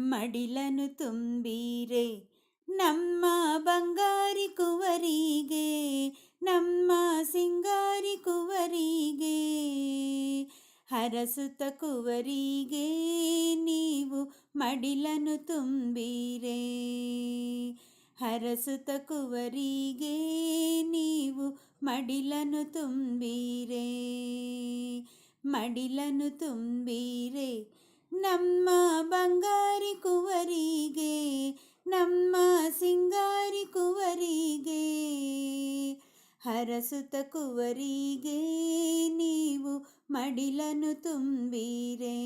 ಮಡಿಲನು ತುಂಬಿರೆ, ನಮ್ಮ ಬಂಗಾರಿ ಕುವರಿಗೆ, ನಮ್ಮ ಸಿಂಗಾರಿ ಕುವರಿಗೆ. ಹರಸುತ ಕುವರಿಗೆ ನೀವು ಮಡಿಲನು ತುಂಬಿರೆ ಹರಸುತ ಕುವರಿಗೆ ನೀವು ಮಡಿಲನು ತುಂಬಿರೆ ಮಡಿಲನು ತುಂಬಿರೆ. ನಮ್ಮ ಬಂಗಾರಿ ಕುವರಿಗೆ, ನಮ್ಮ ಸಿಂಗಾರಿ ಕುವರಿಗೆ, ಹರಸುತ ಕುವರಿಗೆ ನೀವು ಮಡಿಲನು ತುಂಬಿರೆ.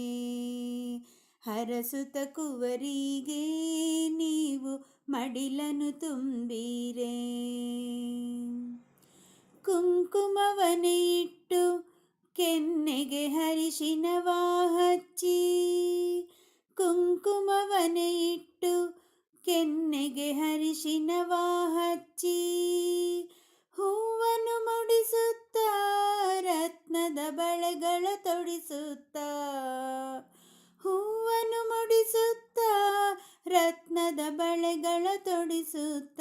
ಹರಸುತ ಕುವರಿಗೆ ನೀವು ಮಡಿಲನು ತುಂಬಿರೆ. ಕುಂಕುಮವನೆ ಇಟ್ಟು ಕೆನ್ನೆಗೆ ಹರಿಶಿನವಾ ಹಚ್ಚಿ ಹಚ್ಚಿ ಹೂವನ್ನು ಮುಡಿಸುತ್ತ, ರತ್ನದ ಬಳೆಗಳ ತೊಡಿಸುತ್ತ. ಹೂವನ್ನು ಮುಡಿಸುತ್ತ, ರತ್ನದ ಬಳೆಗಳ ತೊಡಿಸುತ್ತ.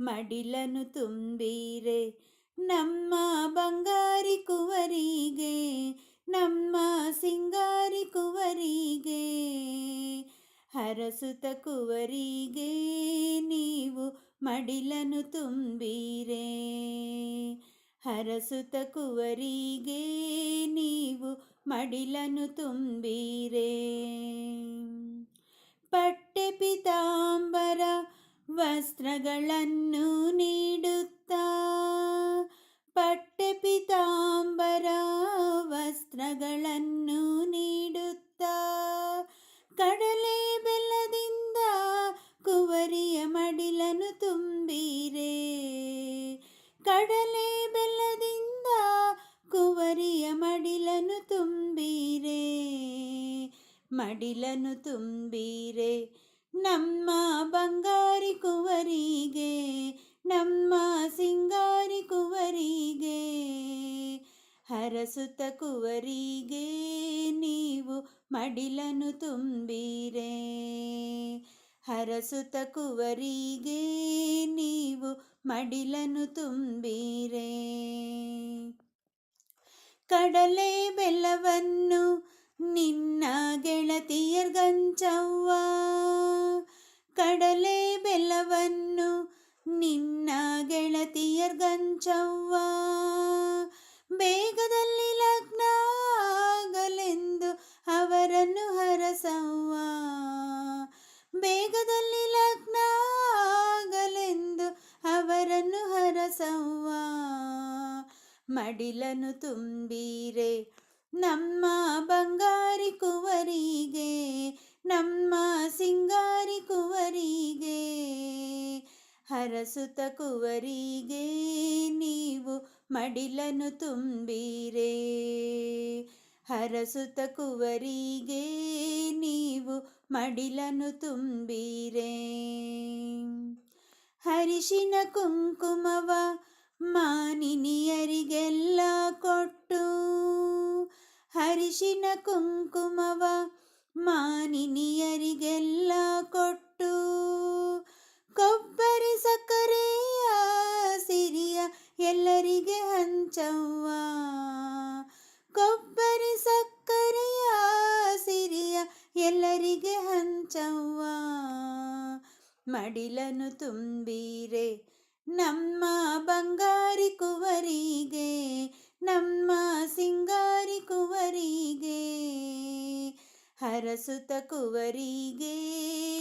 ಮಡಿಲನು ತುಂಬಿರೆ ನಮ್ಮ ಬಂಗಾರಿ ಕುವರಿಗೆ, ನಮ್ಮ ಸಿಂಗಾರಿ ಕುವರಿಗೆ. ಹರಸುತ ಕುವರಿಗೆ ಮಡಿಲನು ತುಂಬಿರೆ ಹರಸುತ ಕುವರಿಗೆ ನೀವು ಮಡಿಲನು ತುಂಬಿರೆ. ಪಟ್ಟೆ ಪಿತಾಂಬರ ವಸ್ತ್ರಗಳನ್ನು ನೀಡುತ್ತಾ ಮಡಿಲನು ತುಂಬಿರೆ, ನಮ್ಮ ಬಂಗಾರಿ ಕುವರಿಗೆ, ನಮ್ಮ ಸಿಂಗಾರಿ ಕುವರಿಗೆ. ಹರಸುತ ಕುವರಿಗೆ ನೀವು ಮಡಿಲನು ತುಂಬಿರೆ, ಹರಸುತ ಕುವರಿಗೆ ನೀವು ಮಡಿಲನು ತುಂಬಿರೆ. ಕಡಲೆ ಬೆಲ್ಲವನ್ನು ನಿನ್ನ ಗೆಳತಿಯರ್ಗಂಚವ್ವ ಕಡಲೆ ಬೆಲ್ಲವನ್ನು ನಿನ್ನ ಗೆಳತಿಯರ್ಗಂಚವ್ವ ಬೇಗದಲ್ಲಿ ಲಗ್ನ ಆಗಲೆಂದು ಅವರನ್ನು ಹರಸವ್ವ, ಬೇಗದಲ್ಲಿ ಲಗ್ನ ಆಗಲೆಂದು ಅವರನ್ನು ಹರಸವ್ವ ಮಡಿಲನು ತುಂಬಿರೆ ನಮ್ಮ ಬಂಗಾರಿ ಕುವರಿಗೆ, ನಮ್ಮ ಸಿಂಗಾರಿ ಕುವರಿಗೆ, ಹರಸುತ ಕುವರಿಗೆ ನೀವು ಮಡಿಲನು ತುಂಬಿರೆ. ಹರಸುತ ಕುವರಿಗೆ ನೀವು ಮಡಿಲನು ತುಂಬಿರೆ. ಹರಿಶಿನ ಕುಂಕುಮವ ಮಾನಿನಿಯರಿಗೆಲ್ಲ ಕೊಟ್ಟು ಹರಿಶಿನ ಕುಂಕುಮವ ಮಾನಿನಿಯರಿಗೆಲ್ಲ ಕೊಟ್ಟು, ಕೊಬ್ಬರಿ ಸಕ್ಕರೆಯ ಸಿರಿಯ ಎಲ್ಲರಿಗೆ ಹಂಚವ್ವ. ಕೊಬ್ಬರಿ ಸಕ್ಕರೆಯ ಸಿರಿಯ ಎಲ್ಲರಿಗೆ ಹಂಚವ್ವ. ಮಡಿಲನು ತುಂಬೀರೆ ನಮ್ಮ ಬಂಗಾರಿ ಕುವರಿಗೆ, ನಮ್ಮ ಹರಸುತ ಕುವರಿಗೆ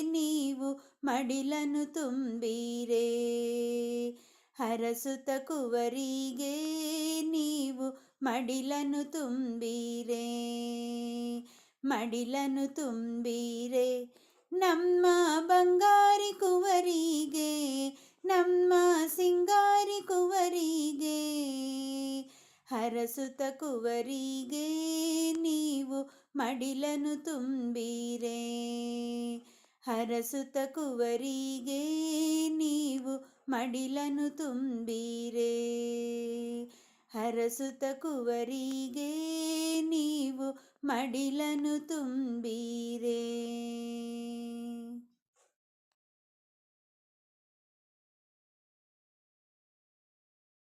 ನೀವು ಮಡಿಲನು ತುಂಬಿರೆ. ಹರಸುತ ಕುವರಿಗೆ ನೀವು ಮಡಿಲನು ತುಂಬಿರೆ. ಮಡಿಲನು ತುಂಬಿರೆ. ನಮ್ಮ ಬಂಗಾರಿ ಕುವರಿಗೆ, ನಮ್ಮ ಸಿಂಗಾರಿ ಕುವರಿಗೆ ಹರಸುತ ಕುವರಿಗೆ ನೀವು ಮಡಿಲನು ತುಂಬಿರೆ ಹರಸುತ ಕುವರಿಗೆ ನೀವು ಮಡಿಲನು ತುಂಬಿರೆ ಹರಸುತ ಕುವರಿಗೆ ನೀವು ಮಡಿಲನು ತುಂಬಿರೆ